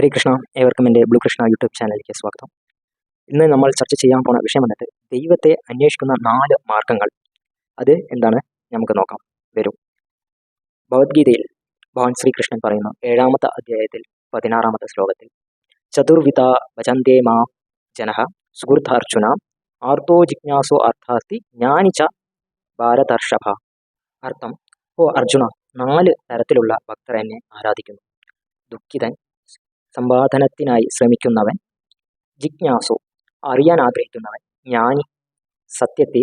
ഹരേ കൃഷ്ണ ഏവർക്കും എന്റെ blue Krishna YouTube ചാനലിലേക്ക് സ്വാഗതം. ഇന്ന് നമ്മൾ ചർച്ച ചെയ്യാൻ പോണ വിഷയം വന്നിട്ട് ദൈവത്തെ അന്വേഷിക്കുന്ന നാല് മാർഗങ്ങൾ. അത് എന്താണ്? നമുക്ക് നോക്കാം. വരും. ഭഗവത്ഗീതയിൽ ഭഗവാൻ ശ്രീകൃഷ്ണൻ പറയുന്നു ഏഴാമത്തെ അധ്യായത്തിൽ പതിനാറാമത്തെ ശ്ലോകത്തിൽ ചതുർവിധ ഭജന്തേ മാ ജനഹ സുഹൃത്താർച്ചുന ആർത്തോ ജിജ്ഞാസോ അർത്ഥാസ്തി ജ്ഞാനിച്ച ഭാരതർഷഭ. അർത്ഥം ഓ അർജുന നാല് തരത്തിലുള്ള ഭക്തർ എന്നെ ആരാധിക്കുന്നു. ദുഃഖിതൻ സമ്പാദനത്തിനായി ശ്രമിക്കുന്നവൻ ജിജ്ഞാസു അറിയാൻ ആഗ്രഹിക്കുന്നവൻ ജ്ഞാനി സത്യത്തെ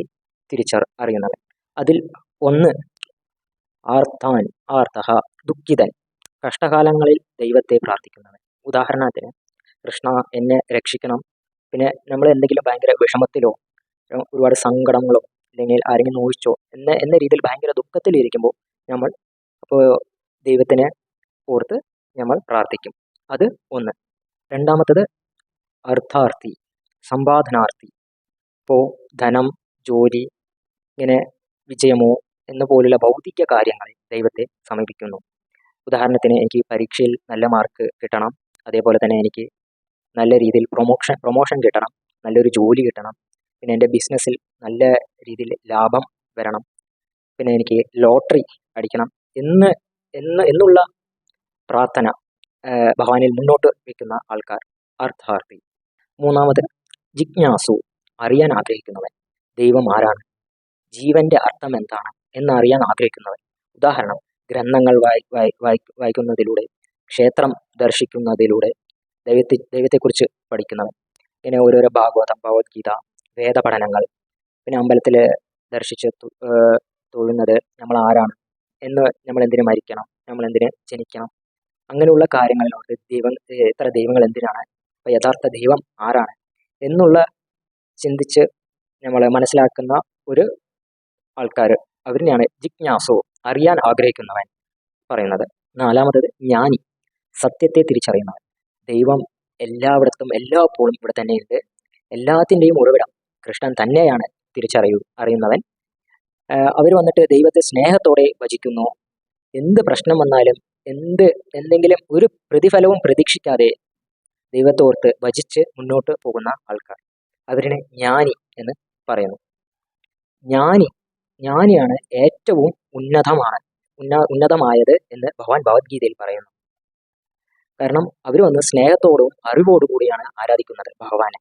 തിരിച്ചർ അറിയുന്നവൻ. അതിൽ ഒന്ന് ആർത്താൻ ആർത്തഹ ദുഃഖിതൻ കഷ്ടകാലങ്ങളിൽ ദൈവത്തെ പ്രാർത്ഥിക്കുന്നവൻ. ഉദാഹരണത്തിന് കൃഷ്ണ എന്നെ രക്ഷിക്കണം. പിന്നെ നമ്മൾ എന്തെങ്കിലും ഭയങ്കര വിഷമത്തിലോ ഒരുപാട് സങ്കടങ്ങളോ അല്ലെങ്കിൽ ആരെങ്കിലും നോയിച്ചോ എന്ന എന്ന രീതിയിൽ ഭയങ്കര ദുഃഖത്തിലിരിക്കുമ്പോൾ നമ്മൾ അപ്പോൾ ദൈവത്തിനെ ഓർത്ത് നമ്മൾ പ്രാർത്ഥിക്കും. അത് ഒന്ന്. രണ്ടാമത്തത് അർത്ഥാർത്ഥി സമ്പാദനാർത്ഥി. ഇപ്പോൾ ധനം ജോലി ഇങ്ങനെ വിജയമോ എന്ന പോലുള്ള ഭൗതിക കാര്യങ്ങൾ ദൈവത്തെ സമീപിക്കുന്നു. ഉദാഹരണത്തിന് എനിക്ക് പരീക്ഷയിൽ നല്ല മാർക്ക് കിട്ടണം. അതേപോലെ തന്നെ എനിക്ക് നല്ല രീതിയിൽ പ്രൊമോഷൻ പ്രൊമോഷൻ കിട്ടണം. നല്ലൊരു ജോലി കിട്ടണം. പിന്നെ എന്റെ ബിസിനസ്സിൽ നല്ല രീതിയിൽ ലാഭം വരണം. പിന്നെ എനിക്ക് ലോട്ടറി അടിക്കണം എന്ന് എന്ന് എന്നുള്ള പ്രാർത്ഥന ഭഗവാനിൽ മുന്നോട്ട് വയ്ക്കുന്ന ആൾക്കാർ അർത്ഥാർത്ഥി മൂന്നാമത് ജിജ്ഞാസു അറിയാൻ ആഗ്രഹിക്കുന്നവൻ. ദൈവം ആരാണ്? ജീവന്റെ അർത്ഥം എന്താണ് എന്നറിയാൻ ആഗ്രഹിക്കുന്നവൻ. ഉദാഹരണം ഗ്രന്ഥങ്ങൾ വായി വായി വായിക്കുന്നതിലൂടെ ക്ഷേത്രം ദർശിക്കുന്നതിലൂടെ ദൈവത്തെ ദൈവത്തെക്കുറിച്ച് പഠിക്കുന്നവൻ. ഇങ്ങനെ ഓരോരോ ഭാഗവതം ഭഗവത്ഗീത വേദപഠനങ്ങൾ. പിന്നെ അമ്പലത്തിൽ ദർശിച്ച് തൊഴുന്നത് നമ്മൾ ആരാണ്? എന്ന് നമ്മൾ എന്തിനു മരിക്കണം? നമ്മൾ എന്തിന് ജനിക്കണം? അങ്ങനെയുള്ള കാര്യങ്ങളിലോട്ട് ദൈവം എത്ര ദൈവങ്ങൾ എന്തിനാണ്? അപ്പോൾ യഥാർത്ഥ ദൈവം ആരാണ്? എന്നുള്ള ചിന്തിച്ച് നമ്മൾ മനസ്സിലാക്കുന്ന ഒരു ആൾക്കാർ അവരിനെയാണ് ജിജ്ഞാസോ അറിയാൻ ആഗ്രഹിക്കുന്നവൻ പറയുന്നത്. നാലാമത്തത് ജ്ഞാനി സത്യത്തെ തിരിച്ചറിയുന്നവൻ. ദൈവം എല്ലായിടത്തും എല്ലാപ്പോഴും ഇവിടെ തന്നെയുണ്ട്. എല്ലാത്തിന്റെയും ഉറവിടം കൃഷ്ണൻ തന്നെയാണ് തിരിച്ചറിയൂ അറിയുന്നവൻ. അവർ വന്നിട്ട് ദൈവത്തെ സ്നേഹത്തോടെ ഭജിക്കുന്നു എന്ത് പ്രശ്നം വന്നാലും എന്ത് എന്തെങ്കിലും ഒരു പ്രതിഫലവും പ്രതീക്ഷിക്കാതെ ദൈവത്തോർത്ത് ഭജിച്ച് മുന്നോട്ട് പോകുന്ന ആൾക്കാർ. അവരിനെ ജ്ഞാനി എന്ന് പറയുന്നു. ജ്ഞാനി ജ്ഞാനിയാണ് ഏറ്റവും ഉന്നതമാണ് ഉന്ന ഉന്നതമായത് എന്ന് ഭഗവാൻ ഭഗവത്ഗീതയിൽ പറയുന്നു. കാരണം അവർ വന്ന് സ്നേഹത്തോടും അറിവോടും കൂടിയാണ് ആരാധിക്കുന്നത് ഭഗവാനെ.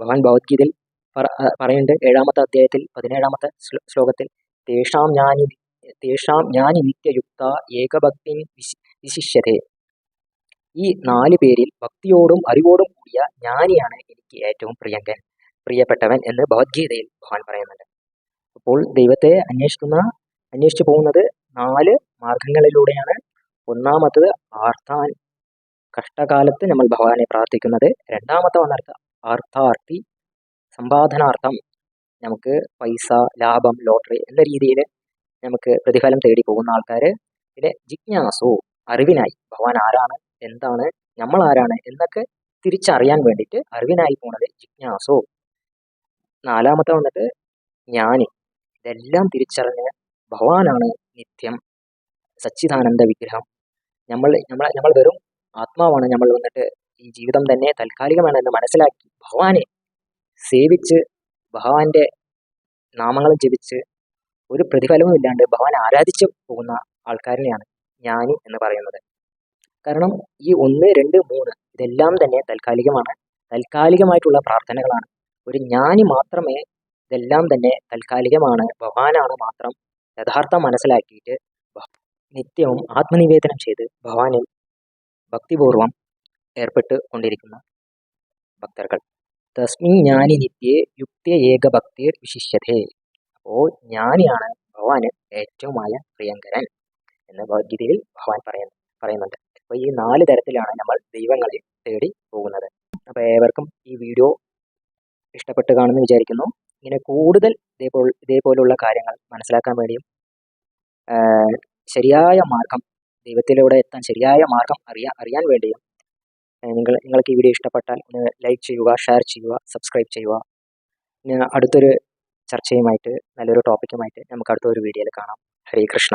ഭഗവാൻ ഭഗവത്ഗീതയിൽ പറയുന്നുണ്ട് ഏഴാമത്തെ അധ്യായത്തിൽ പതിനേഴാമത്തെ ശ്ലോകത്തിൽ തേഷാം ജ്ഞാനി തേഷാം ജ്ഞാനി നിത്യയുക്ത ഏകഭക്തി വിശിഷ്യതേ. ഈ നാല് പേരിൽ ഭക്തിയോടും അറിവോടും കൂടിയ ജ്ഞാനിയാണ് എനിക്ക് ഏറ്റവും പ്രിയങ്കൻ പ്രിയപ്പെട്ടവൻ എന്ന് ഭഗവത്ഗീതയിൽ ഭഗവാൻ പറയുന്നുണ്ട്. അപ്പോൾ ദൈവത്തെ അന്വേഷിക്കുന്ന അന്വേഷിച്ചു പോകുന്നത് നാല് മാർഗങ്ങളിലൂടെയാണ്. ഒന്നാമത്തത് ആർത്താൻ കഷ്ടകാലത്ത് നമ്മൾ ഭഗവാനെ പ്രാർത്ഥിക്കുന്നത്. രണ്ടാമത്തെ വന്നർത്ഥ ആർത്ഥാർത്ഥി സമ്പാദനാർത്ഥം. നമുക്ക് പൈസ ലാഭം ലോട്ടറി എന്ന രീതിയിൽ നമുക്ക് പ്രതിഫലം തേടി പോകുന്ന ആൾക്കാർ പിന്നെ ജിജ്ഞാസു അറിവിനായി. ഭഗവാൻ ആരാണ്? എന്താണ്? നമ്മൾ ആരാണ്? എന്നൊക്കെ തിരിച്ചറിയാൻ വേണ്ടിയിട്ട് അറിവിനായി പോണത് ജിജ്ഞാസു. നാലാമത്തെ വന്നിട്ട് ജ്ഞാനി. ഇതെല്ലാം തിരിച്ചറിഞ്ഞ് ഭഗവാനാണ് നിത്യം സച്ചിദാനന്ദ വിഗ്രഹം. നമ്മൾ നമ്മൾ നമ്മൾ വെറും ആത്മാവാണ്. നമ്മൾ വന്നിട്ട് ഈ ജീവിതം തന്നെ താൽക്കാലികമാണ് എന്ന് മനസ്സിലാക്കി ഭഗവാനെ സേവിച്ച് ഭഗവാന്റെ നാമങ്ങളും ജപിച്ച് ഒരു പ്രതിഫലവും ഇല്ലാണ്ട് ഭഗവാൻ ആരാധിച്ചു പോകുന്ന ആൾക്കാരനെയാണ് ജ്ഞാനി എന്ന് പറയുന്നത്. കാരണം ഈ ഒന്ന് രണ്ട് മൂന്ന് ഇതെല്ലാം തന്നെ താൽക്കാലികമാണ്. താൽക്കാലികമായിട്ടുള്ള പ്രാർത്ഥനകളാണ്. ഒരു ജ്ഞാനി മാത്രമേ ഇതെല്ലാം തന്നെ താൽക്കാലികമാണ്. ഭഗവാനാണ് മാത്രം യഥാർത്ഥം മനസ്സിലാക്കിയിട്ട് നിത്യവും ആത്മനിവേദനം ചെയ്ത് ഭഗവാനിൽ ഭക്തിപൂർവം ഏർപ്പെട്ട് കൊണ്ടിരിക്കുന്ന ഭക്തർകൾ തസ്മി ജ്ഞാനി നിത്യേ യുക്തിയേക ഭക്തിർ വിശിഷ്യതേ. അപ്പോൾ ജ്ഞാനിയാണ് ഭഗവാന് ആയ പ്രിയങ്കരൻ എന്ന് ഭഗവത്ഗീതയിൽ ഭഗവാൻ പറയുന്നു പറയുന്നുണ്ട്. അപ്പോൾ ഈ നാല് തരത്തിലാണ് നമ്മൾ ദൈവങ്ങളെ തേടി പോകുന്നത്. അപ്പോൾ ഏവർക്കും ഈ വീഡിയോ ഇഷ്ടപ്പെട്ട് കാണുമെന്ന് വിചാരിക്കുന്നു. ഇങ്ങനെ കൂടുതൽ ഇതേപോലെ ഇതേപോലുള്ള കാര്യങ്ങൾ മനസ്സിലാക്കാൻ വേണ്ടിയും ശരിയായ മാർഗം ദൈവത്തിലൂടെ എത്താൻ ശരിയായ മാർഗം അറിയാൻ അറിയാൻ വേണ്ടിയും നിങ്ങൾ നിങ്ങൾക്ക് ഈ വീഡിയോ ഇഷ്ടപ്പെട്ടാൽ ഒന്ന് ലൈക്ക് ചെയ്യുക ഷെയർ ചെയ്യുക സബ്സ്ക്രൈബ് ചെയ്യുക. അടുത്തൊരു ചർച്ചയുമായിട്ട് നല്ലൊരു ടോപ്പിക്കുമായിട്ട് നമുക്ക് അടുത്ത ഒരു വീഡിയോയിൽ കാണാം. ഹരേ കൃഷ്ണ.